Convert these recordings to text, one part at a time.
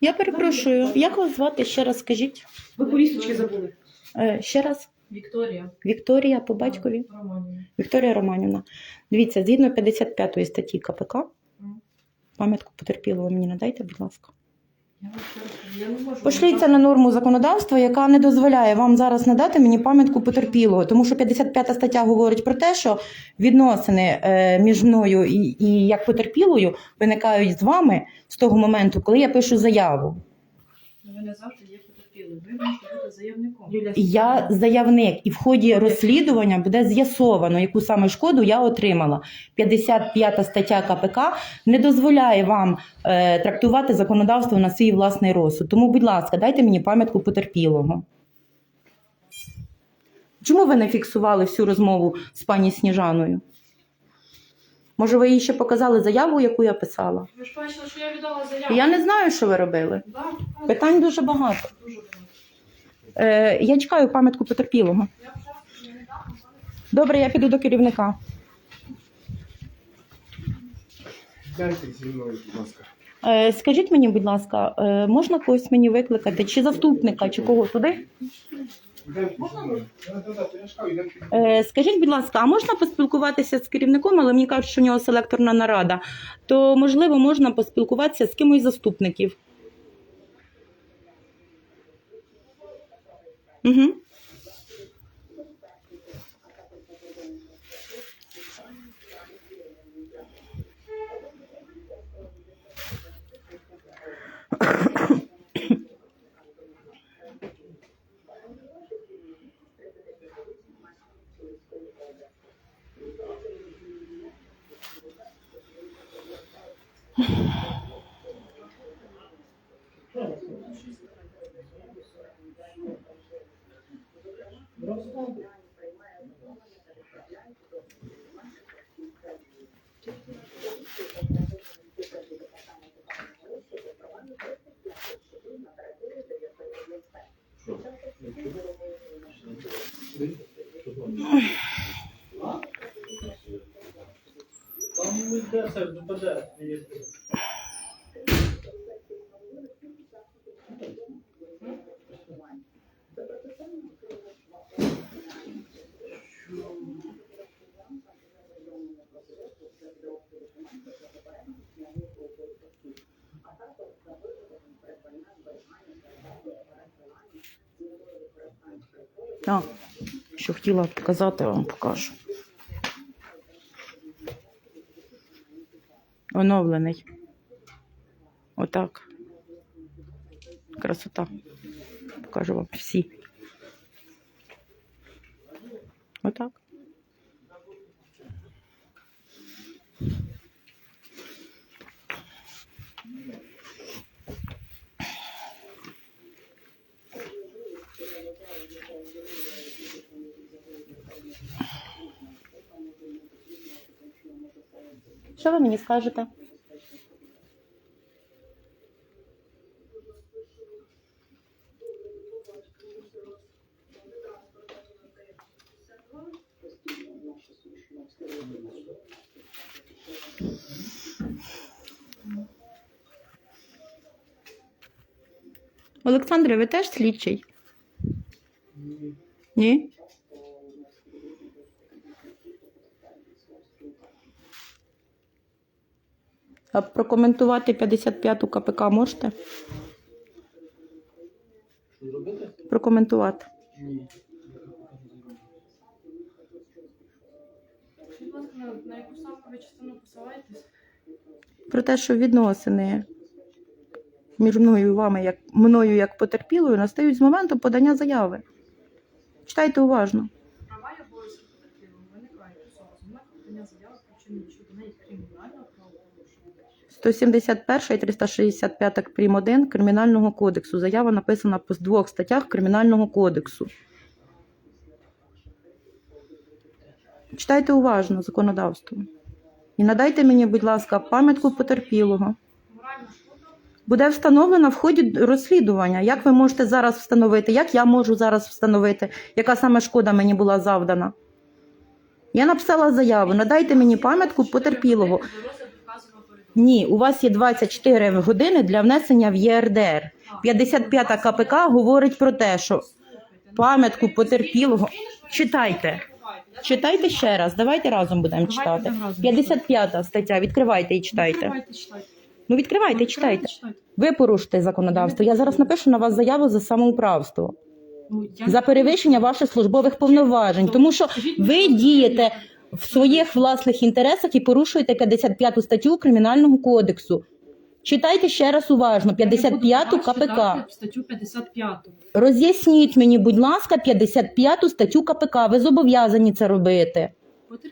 Я перепрошую, як вас звати? Ще раз скажіть. Ви повісточки забули. Е, ще раз. Вікторія. Вікторія по батькові. Романівна. Вікторія Романівна. Дивіться, згідно 55 статті КПК, пам'ятку потерпілого мені надайте, будь ласка. Пошліться на норму законодавства, яка не дозволяє вам зараз надати мені пам'ятку потерпілого, тому що 55 стаття говорить про те, що відносини е, між мною і, і як потерпілою виникають з вами з того моменту, коли я пишу заяву. Ви не завжди є. Ви можете бути заявником. Я заявник, і в ході розслідування буде з'ясовано, яку саме шкоду я отримала. 55 стаття КПК не дозволяє вам е, трактувати законодавство на свій власний розсуд. Тому, будь ласка, дайте мені пам'ятку потерпілого. Чому ви не фіксували всю розмову з пані Сніжаною? Може, ви їй ще показали заяву, яку я писала? Ви ж бачили, що я віддала заяву. Я не знаю, що ви робили. Да, Питань дуже багато. Дуже багато. Е, я чекаю пам'ятку потерпілого. Добре, я піду до керівника. Дайте зі мною, будь ласка. Е, Скажіть мені, будь ласка, е, можна когось мені викликати? Чи заступника, чи кого туди? Скажіть, будь ласка, а можна поспілкуватися з керівником, але мені кажуть, що у нього селекторна нарада. То можливо можна поспілкуватися з кимось заступників. Угу. Все, допаде. А, що хотіла показати, вам покажу. Оновлений. Отак. Красота. Покажу вам всі. Отак. Що ви мені скажете? Олександре, ви теж слідчий? Ні? А прокоментувати 55-ту КПК можете? Що? Прокоментувати. Ні. Будь ласка, на, на яку саме частину посилаєтесь? Про те, що відносини між мною і вами, як мною як потерпілою, настають з моменту подання заяви. Читайте уважно. Права і обов'язки потерпілого виникають особи з моменту подання заяви причини щодо неї кримінального правопорушення. 171 і 365 прим. 1 Кримінального кодексу. Заява написана по двох статтях Кримінального кодексу. Читайте уважно законодавство. І надайте мені, будь ласка, пам'ятку потерпілого. Буде встановлено в ході розслідування. Як ви можете зараз встановити? Як я можу зараз встановити, яка саме шкода мені була завдана? Я написала заяву, надайте мені пам'ятку потерпілого. Ні, у вас є 24 години для внесення в ЄРДР. 55 КПК говорить про те, що пам'ятку потерпілого. Читайте. Читайте ще раз, давайте разом будемо читати. будемо разом 55 стаття, відкривайте і читайте. Ну відкривайте читайте. Ви порушите законодавство. Я зараз напишу на вас заяву за самоуправство, Ну, за перевищення ваших службових повноважень, тому що ви дієте в своїх власних інтересах і порушуєте 55 статтю Кримінального кодексу. Читайте ще раз уважно, 55 Я буду КПК. Статтю 55. Роз'ясніть мені, будь ласка, 55 статтю КПК. Ви зобов'язані це робити.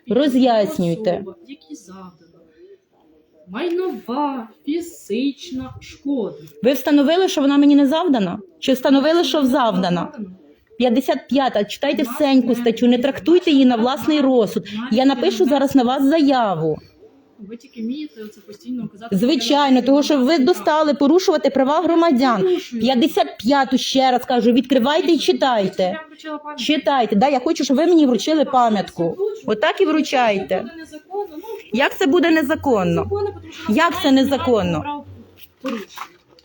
Роз'яснюйте. особа, якій завдано майнова фізична шкода. Ви встановили, що вона мені не завдана? Чи встановили, що завдана? 55-та, читайте всеньку статтю, не трактуйте її на власний розсуд. Я напишу зараз на вас заяву. Ви тільки вмієте це постійно казати. Звичайно, тому що ви достали порушувати права громадян. 55-ту ще раз кажу, відкривайте і читайте. Читайте. Да, я хочу, щоб ви мені вручили пам'ятку. Отак і вручайте. Ну, Як це буде незаконно? що Як це незаконно?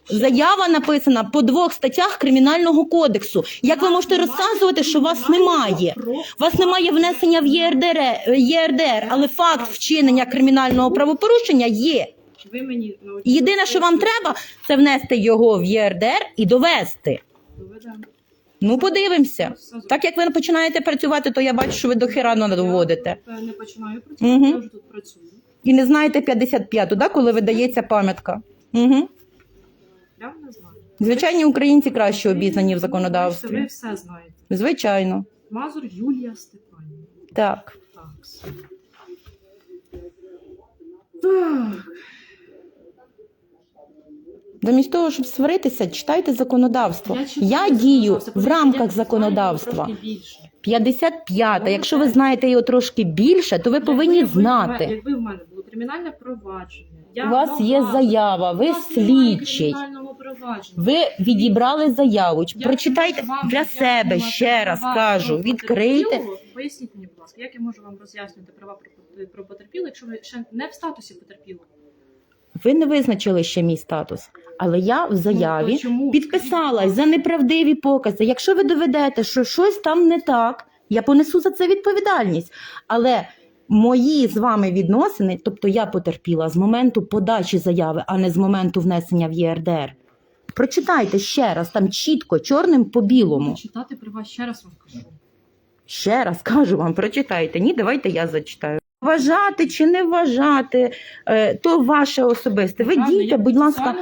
Заява написана по двох статтях кримінального кодексу. Як ви можете розказувати, що вас немає? Вас немає внесення в ЄРДР, ЄРДР, але факт вчинення кримінального правопорушення є. Ви мені. Єдине, що вам треба, це внести його в єрдер і довести. Ну, подивимося. Так як ви починаєте працювати, то я бачу, що ви до хірану доводите. Я не починаю працювати, я вже тут працюю. І не знаєте 55-ту, да, коли видається пам'ятка. Угу. Я не знаю. Звичайні українці краще обізнані в законодавстві. Ви все знаєте. Звичайно. Мазур Юлія Степанівна. Так. Так. Так. Замість того, щоб сваритися, читайте законодавство. Я читаю Я дію законодавство, в рамках законодавства. трошки більше. 55-та. Якщо ви знаєте його трошки більше, то ви повинні Якби в мене- знати. Якби в мене було кримінальне провадження, У вас є заява, ви слідчий. Ви відібрали заяву. Прочитайте для себе ще раз кажу. Відкрийте. Поясніть мені, будь ласка, як я можу вам роз'яснювати права про, про потерпілого, якщо ви ще не в статусі потерпілого? Ви не визначили ще мій статус, але я в Ну, заяві чому? підписалась за неправдиві покази. Якщо ви доведете, що щось там не так, я понесу за це відповідальність. Але мої з вами відносини, тобто я потерпіла з моменту подачі заяви, а не з моменту внесення в ЄРДР. Прочитайте ще раз, там чітко, чорним по білому. Читати права ще раз вам кажу. Ще раз кажу вам, прочитайте. Ні, давайте я зачитаю. Вважати чи не вважати, е, то ваше особисте. Ви дійте, будь ласка,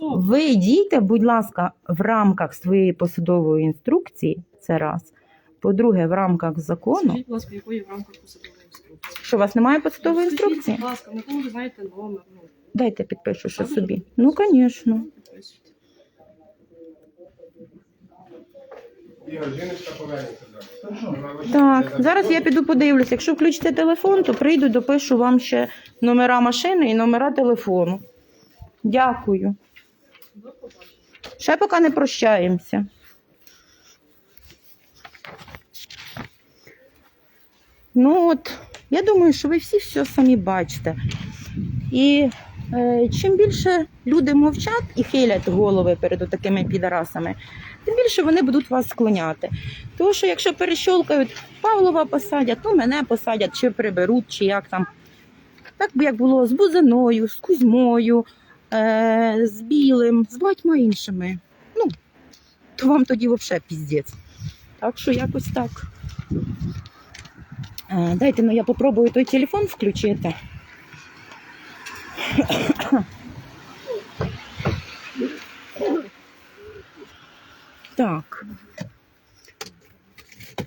ви дійте, будь ласка, в рамках своєї посадової інструкції. Це раз. По-друге, в рамках закону. Скажіть, будь ласка, якої в рамках посадової? Що у вас немає посадової інструкції? Будь ласка, можливо, ви знаєте номер. Ну, Дайте підпишу ще собі. Ну, звісно. підписуйте. Ігор, жіночка повернеться зараз. Так, зараз я піду подивлюся. Якщо включите телефон, то прийду, допишу вам ще номера машини і номера телефону. Дякую. Ще поки не прощаємося. Ну от, я думаю, що ви всі все самі бачите. І е, чим більше люди мовчать і хилять голови перед такими підарасами, тим більше вони будуть вас склоняти. Тому що якщо перещолкають Павлова посадять, то мене посадять, чи приберуть, чи як там. Так би як було з Бузиною, з Кузьмою, е, з Білим, з багатьма іншими. Ну, то вам тоді взагалі піздець. Так що якось так. Дайте ну я попробую той телефон включити. Так.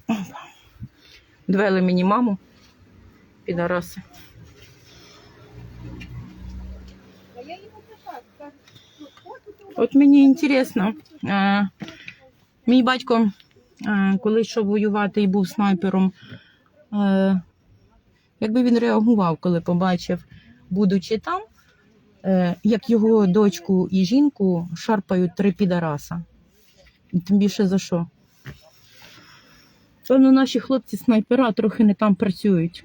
Опа. Довели мені маму. Підараси. От мені інтересно. Е, мій батько, коли йшов воювати і був снайпером, якби він реагував, коли побачив, будучи там, е, як його дочку і жінку шарпають три підараса. Тим більше за що? Певно, наші хлопці снайпера трохи не там працюють.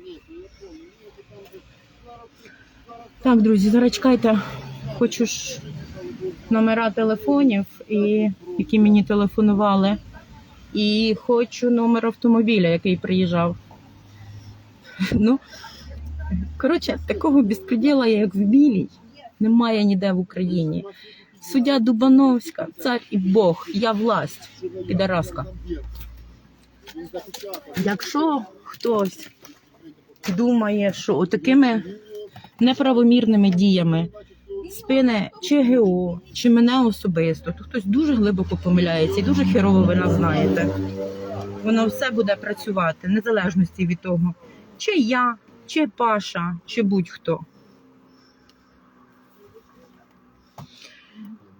Так, друзі, зараз чекайте. Хочу ж номера телефонів, і, які мені телефонували. І хочу номер автомобіля, який приїжджав. Ну, коротше, такого безпреділа, як в Білій, немає ніде в Україні. Суддя Дубановська, цар і Бог, я власть, підараска. Якщо хтось думає, що отакими неправомірними діями спине чи ГО, чи мене особисто, то хтось дуже глибоко помиляється і дуже херово ви нас знаєте. Воно все буде працювати, незалежності від того, чи я, чи Паша, чи будь-хто.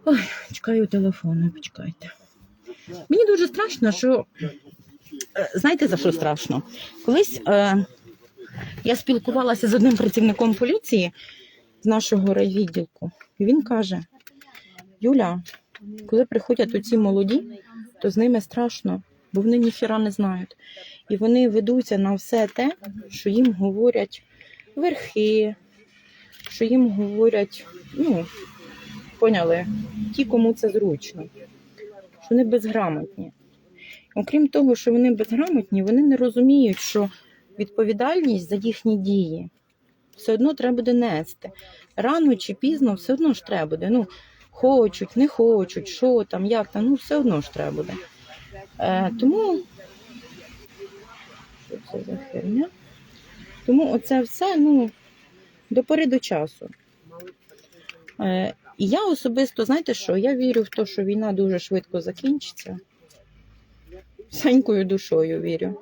Ой, чекаю телефону, почекайте. Мені дуже страшно, що Е, знаєте за що страшно? Колись е, я спілкувалася з одним працівником поліції з нашого райвідділку, і він каже: Юля, коли приходять оці молоді, то з ними страшно, бо вони ніхіра не знають. І вони ведуться на все те, що їм говорять верхи, що їм говорять, ну, поняли, ті, кому це зручно, що вони безграмотні. Окрім того, що вони безграмотні, вони не розуміють, що відповідальність за їхні дії все одно треба буде нести. Рано чи пізно все одно ж треба буде. Ну, хочуть, не хочуть, що там, як там, ну все одно ж треба буде. Е, тому що це за херня? Тому оце все, ну, до пори до часу. Е, і я особисто, знаєте що, я вірю в те, що війна дуже швидко закінчиться всенькою душою вірю.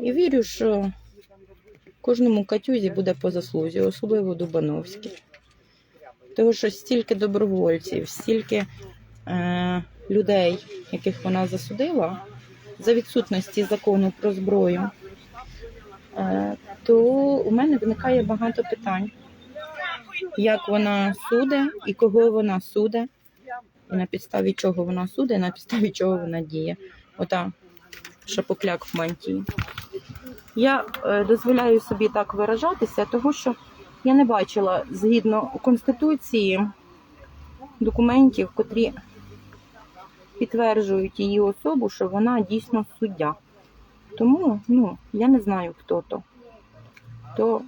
І вірю, що кожному катюзі буде по заслузі, особливо Дубановській. Тому що стільки добровольців, стільки е, людей, яких вона засудила, за відсутності закону про зброю, е, то у мене виникає багато питань, як вона суде і кого вона суде, і на підставі чого вона судить, і на підставі чого вона діє. Ота шапокляк в мантії. Я е, дозволяю собі так виражатися, тому що я не бачила згідно Конституції документів, котрі підтверджують її особу, що вона дійсно суддя. Тому ну, я не знаю, хто то. То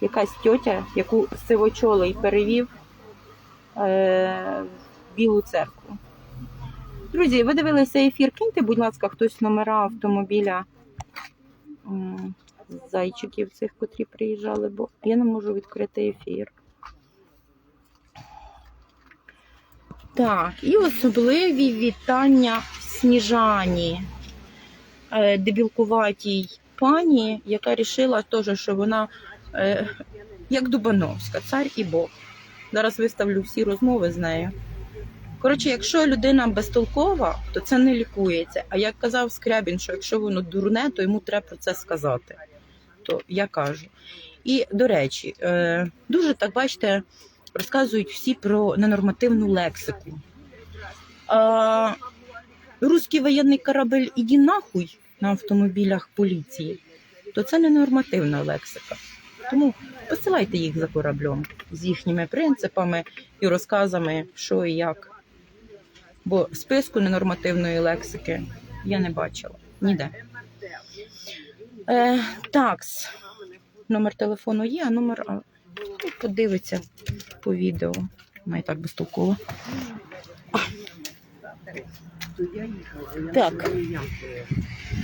якась тьотя, яку сивочолий перевів е, в Білу церкву. Друзі, ви дивилися ефір. Киньте, будь ласка, хтось номера автомобіля зайчиків цих, котрі приїжджали, бо я не можу відкрити ефір. Так, і особливі вітання Сніжані, е, дебілкуватій пані, яка вирішила теж, що вона е, як Дубановська, цар і Бог. Зараз виставлю всі розмови з нею. Коротше, якщо людина безтолкова, то це не лікується. А як казав Скрябін, що якщо воно дурне, то йому треба про це сказати. То я кажу. І до речі, е, дуже так бачите, розказують всі про ненормативну лексику. А, Руський воєнний корабель іді нахуй на автомобілях поліції, то це ненормативна лексика. Тому посилайте їх за кораблем з їхніми принципами і розказами, що і як. Бо списку ненормативної лексики я не бачила ніде. Е, такс. Номер телефону є, а номер подивиться по відео. Вона і так безтолково. Так,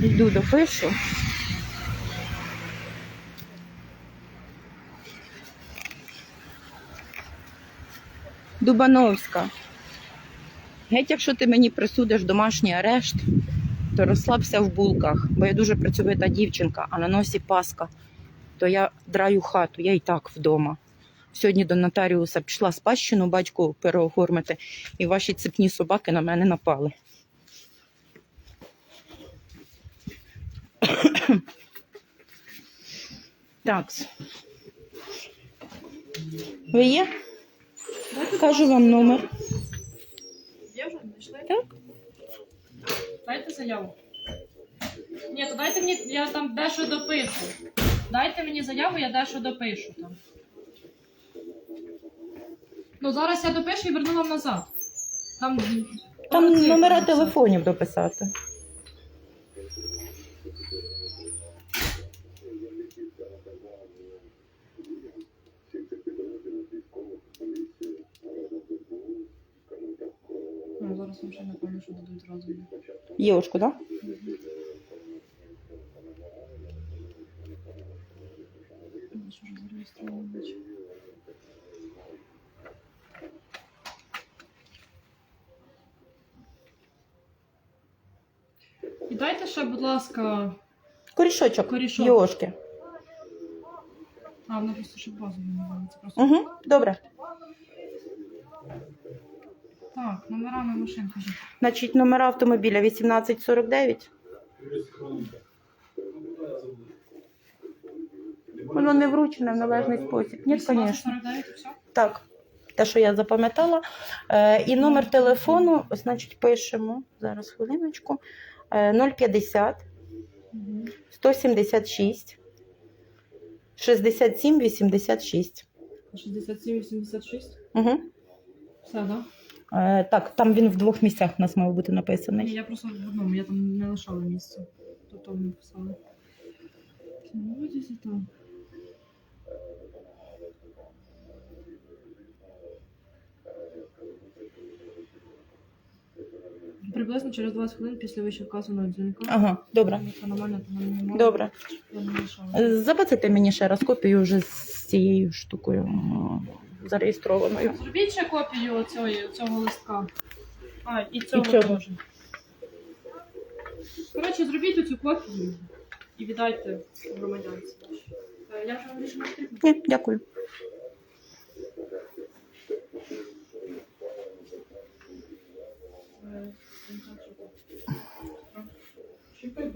йду допишу. Дубановська. Геть, якщо ти мені присудиш домашній арешт, то розслабся в булках, бо я дуже працьовита дівчинка, а на носі паска, то я драю хату, я і так вдома. Сьогодні до нотаріуса пішла спадщину батьку переоформити, і ваші цепні собаки на мене напали. Так. Ви є? Кажу вам номер. Я вже знайшли. Так. Знаєте, заяву. Ні, то дайте мені, я там дещо допишу. Дайте мені заяву, я дещо допишу там. Ну, зараз я допишу і верну вам назад. Там, Там номера телефонів дописати. Ну, зараз вам ще напевно, що дадуть розумі. Євушку, так? Що ж зареєстровано дайте ще, будь ласка, Корішочок. Корішок. Йошки. а воно просто ще базове не це просто. Угу, добре. Так, номерами машин кажіть. Значить, номера автомобіля 1849. Воно не вручене в належний спосіб. Ні, звісно. 1849 і все? Так, те, що я запам'ятала. Е, і номер телефону, значить, пишемо зараз хвилиночку. Е, 050 Угу. 176 67 86. 67, 86. Угу. Все, да? Е, так, там він в двох місцях у нас мав бути Ні, написаний. я просто в одному, я там не лишала місця. Там не писала. Сьогодні там. Приблизно через 20 хвилин після вище вказаного дзвінка. Ага, добре. Це нормально, то нам не Добре. Я не. Е, Забацайте мені ще раз копію вже з цією штукою м, зареєстрованою. Зробіть ще копію оцього, цього листка. А, і цього цього. теж. Коротше, зробіть оцю копію і віддайте громадянці. Е, Я вже вам більше не потрібно. Ні, дякую. Е, Je suis pas une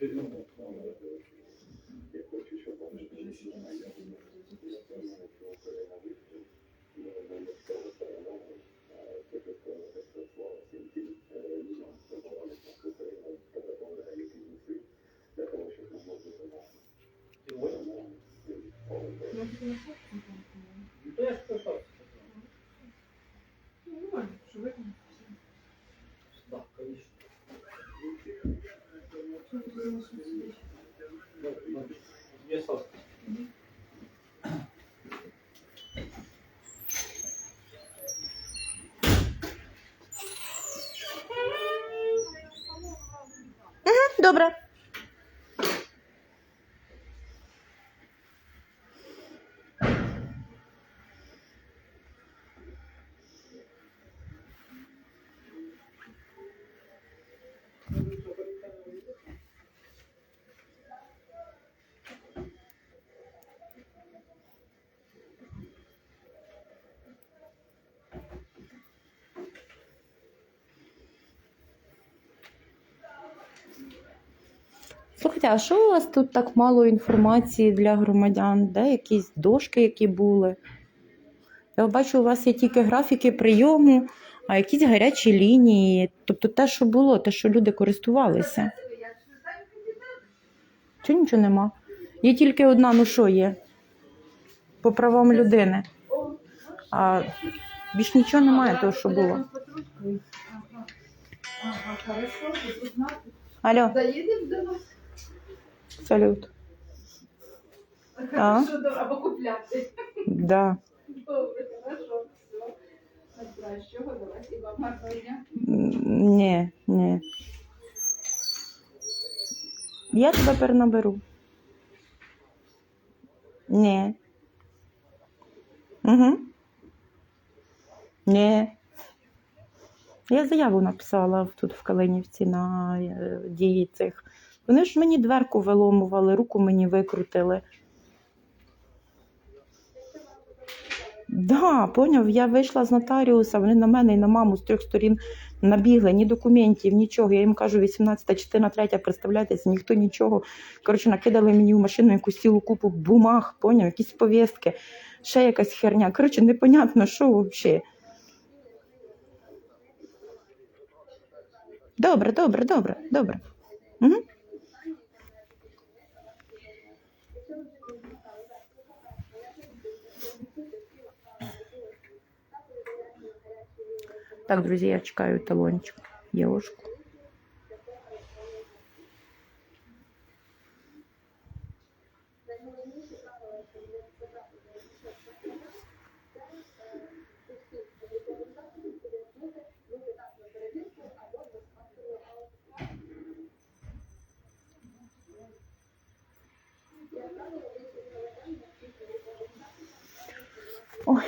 Et Добре. Слухайте, а що у вас тут так мало інформації для громадян? Де якісь дошки, які були? Я бачу, у вас є тільки графіки прийому, а якісь гарячі лінії. Тобто те, що було, те, що люди користувалися. Чи нічого нема? Є тільки одна, ну що є? По правам людини. А більш нічого немає того, що було. Алло, Заїдемо до вас. Салют. А? Або купляти. Да. Добре, хорошо, все. Найкращого, давайте вам гарного дня. Ні, ні. Я тебе перенаберу. Ні. Угу. Ні. Я заяву написала тут в Калинівці на е, дії цих. Вони ж мені дверку виломували, руку мені викрутили. Да, поняв, я вийшла з нотаріуса, вони на мене і на маму з трьох сторін набігли, ні документів, нічого. Я їм кажу, 18 частина третя, представляйтеся, ніхто нічого. Коротше, накидали мені в машину якусь цілу купу бумаг, поняв, якісь повістки, ще якась херня. Коротше, непонятно, що взагалі. Добре, добре, добре, добре. Угу. Так, друзі, я чекаю талончик. Євушку. Ой,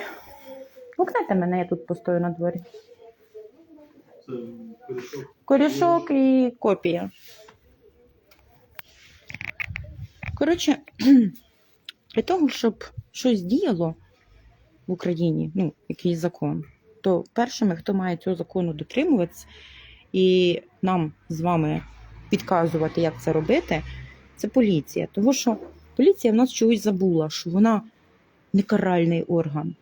гукнете мене, я тут постою на дворі. Це корішок. Корішок і копія. Коротше, для того, щоб щось діяло в Україні, ну, якийсь закон, то першими, хто має цього закону дотримуватися і нам з вами підказувати, як це робити, це поліція. Тому що поліція в нас чогось забула, що вона не каральний орган.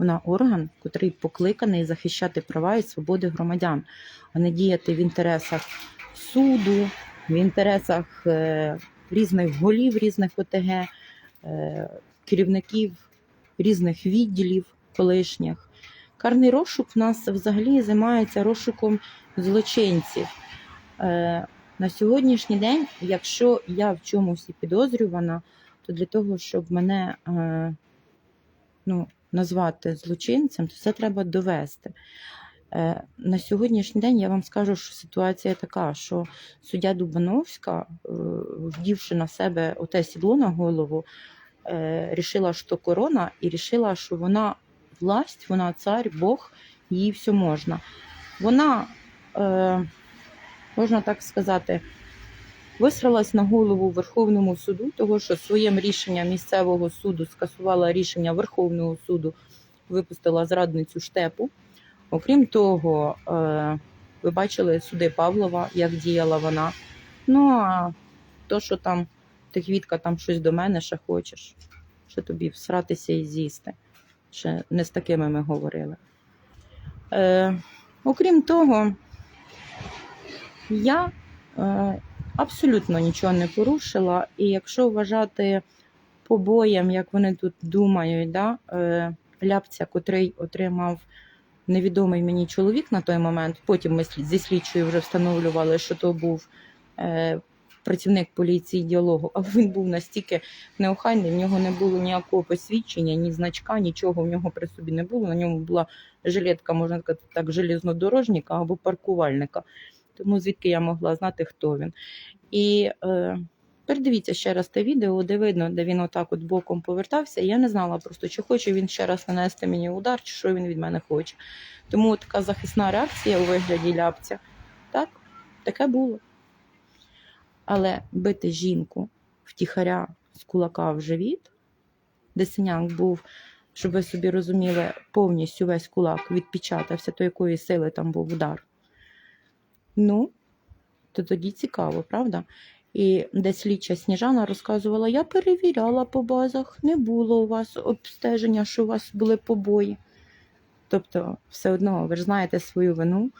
Вона орган, який покликаний захищати права і свободи громадян а не діяти в інтересах суду, в інтересах е, різних голів різних ОТГ, е, керівників різних відділів колишніх. Карний розшук в нас взагалі займається розшуком злочинців. Е, на сьогоднішній день, якщо я в чомусь і підозрювана, то для того, щоб мене ну, назвати злочинцем, то це треба довести. Е, На сьогоднішній день я вам скажу, що ситуація така, що суддя Дубановська, е, вдівши на себе оте сідло на голову, е, рішила, що корона, і рішила, що вона власть, вона цар, Бог, їй все можна. Вона, можна так сказати, висралась на голову Верховному суду, того що своїм рішенням місцевого суду скасувала рішення Верховного суду, випустила зрадницю штепу. Окрім того, е, ви бачили суди Павлова, як діяла вона. Ну а то, що там ти квітка, там щось до мене ще хочеш, що тобі всратися і з'їсти. Ще не з такими ми говорили. Е, окрім того, я е, абсолютно нічого не порушила, і якщо вважати побоєм, як вони тут думають, да, е, ляпця, котрий отримав невідомий мені чоловік на той момент. Потім ми зі слідчою вже встановлювали, що то був е, працівник поліції діалогу, але він був настільки неохайний, в нього не було ніякого посвідчення, ні значка, нічого в нього при собі не було. На ньому була жилетка, можна сказати, так, железнодорожника або паркувальника. Тому звідки я могла знати, хто він. І е, передивіться ще раз те відео, де видно, де він отак от боком повертався. І я не знала просто, чи хоче він ще раз нанести мені удар, чи що він від мене хоче. Тому така захисна реакція у вигляді ляпця. Так, таке було. Але бити жінку втіхаря з кулака в живіт, де синяк був, щоб ви собі розуміли, повністю весь кулак відпечатався, то якої сили там був удар. Ну, то тоді цікаво, правда? І десь слідча Сніжана розказувала, я перевіряла по базах, не було у вас обстеження, що у вас були побої. Тобто, все одно ви ж знаєте свою вину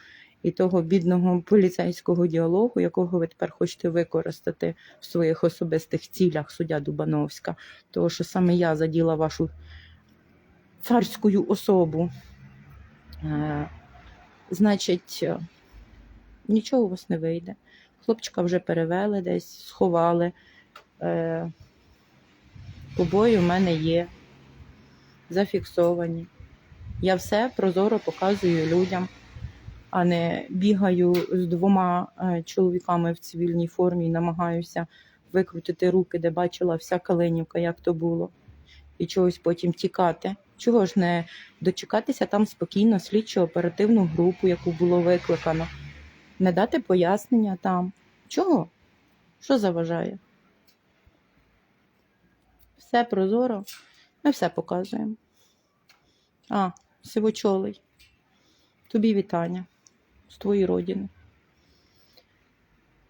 і того бідного поліцейського діалогу, якого ви тепер хочете використати в своїх особистих цілях, суддя Дубановська, того, що саме я заділа вашу царську особу. Е, значить, нічого у вас не вийде. Хлопчика вже перевели десь, сховали. Е, Побої в мене є. Зафіксовані. Я все прозоро показую людям, а не бігаю з двома е, чоловіками в цивільній формі і намагаюся викрутити руки, де бачила вся Калинівка, як то було, і чогось потім тікати. Чого ж не дочекатися там спокійно слідчо оперативну групу, яку було викликано, не дати пояснення там. Чого? Що заважає? Все прозоро, ми все показуємо. А, сивочолий. Тобі вітання з твоєї родини.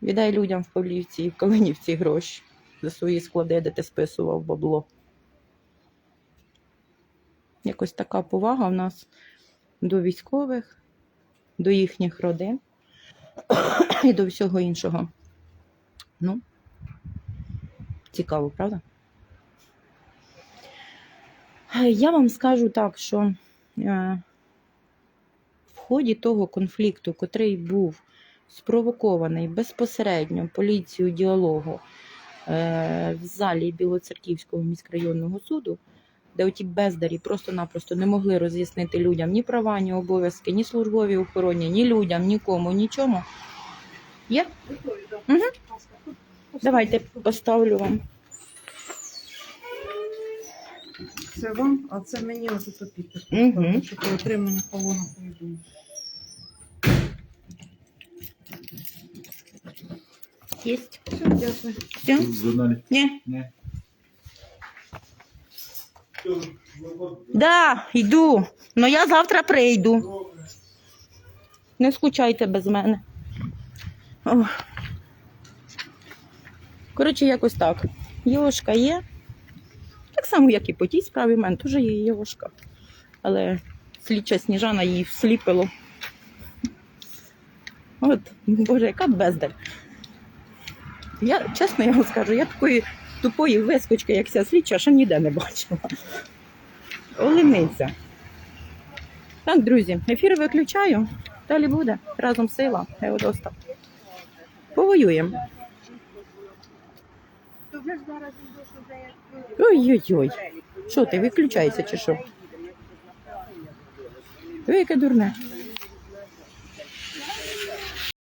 Віддай людям в Павлівці і в Калинівці гроші за свої склади, де ти списував бабло. Якось така повага в нас до військових, до їхніх родин і до всього іншого. Ну, цікаво, правда? Я вам скажу так, що е, в ході того конфлікту, котрий був спровокований безпосередньо поліцією діалогу е, в залі Білоцерківського міськрайонного суду, де оті бездарі просто-напросто не могли роз'яснити людям ні права, ні обов'язки, ні службові охороні, ні людям, нікому, нічому. Є? Тут Давайте поставлю вам. Це вам, а це мені ось тут підпис. Мгм. поставте, що при отриманні повідомлення. Єсть. Все, дякую. Все? Ні? Ні. Да, йду. Ну я завтра прийду. Не скучайте без мене. Коротше, якось так. Євошка є. Так само, як і по тій справі, в мене теж є євошка. Але слідча сніжана її всліпило. От, боже, яка бездарь. Я, чесно я вам скажу, я такої тупої вискочки, як ця слідча, ще ніде не бачила. Олениця. Так, друзі, ефір виключаю. Далі буде. Разом сила. Геодоста. Повоюємо. Ой-ой-ой. Що ти, виключаєшся чи що? Ви яке дурне?